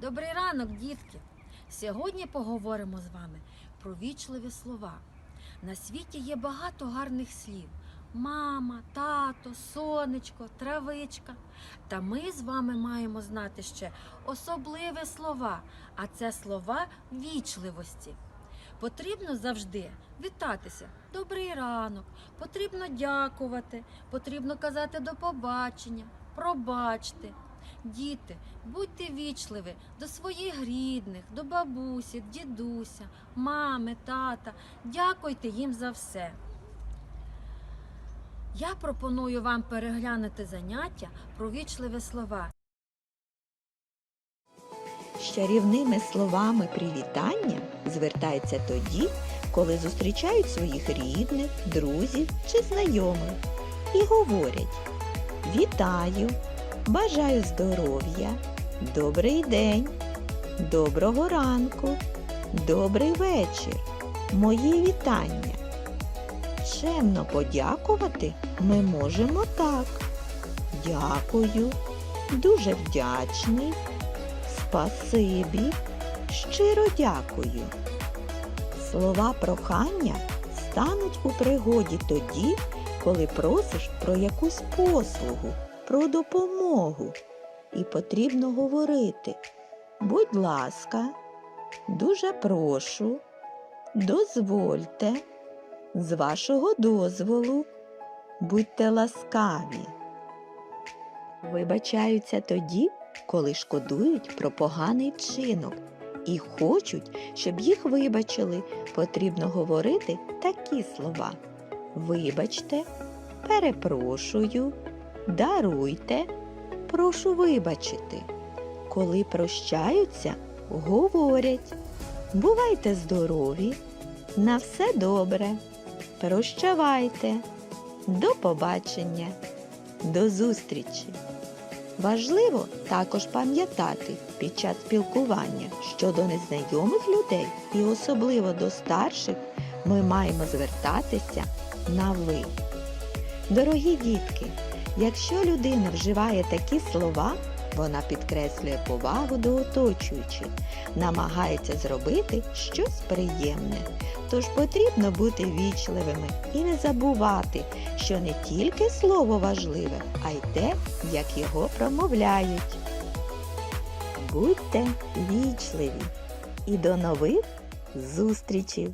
Добрий ранок, дітки! Сьогодні поговоримо з вами про вічливі слова. На світі є багато гарних слів: мама, тато, сонечко, травичка. Та ми з вами маємо знати ще особливі слова, а це слова вічливості. Потрібно завжди вітатися. Добрий ранок, потрібно дякувати, потрібно казати до побачення, пробачте. Діти, будьте вічливі до своїх рідних, до бабусі, дідуся, мами, тата. Дякуйте їм за все. Я пропоную вам переглянути заняття про вічливі слова. З чарівними словами привітання звертаються тоді, коли зустрічають своїх рідних, друзів чи знайомих і говорять Вітаю, бажаю здоров'я, добрий день, доброго ранку, добрий вечір, мої вітання. Чемно подякувати ми можемо так. Дякую, дуже вдячний. Спасибі, щиро дякую. Слова прохання стануть у пригоді тоді, коли просиш про якусь послугу, про допомогу. І потрібно говорити. Будь ласка, дуже прошу, дозвольте, з вашого дозволу, будьте ласкаві. Вибачаються тоді, коли шкодують про поганий вчинок і хочуть, щоб їх вибачили, потрібно говорити такі слова. Вибачте, перепрошую, даруйте, прошу вибачити. Коли прощаються, говорять Бувайте здорові, на все добре, прощавайте, до побачення, до зустрічі. Важливо також пам'ятати під час спілкування, що до незнайомих людей і особливо до старших ми маємо звертатися на ви. Дорогі дітки, якщо людина вживає такі слова, вона підкреслює повагу до оточуючих, намагається зробити щось приємне. Тож потрібно бути вічливими і не забувати, що не тільки слово важливе, а й те, як його промовляють. Будьте вічливі і до нових зустрічей!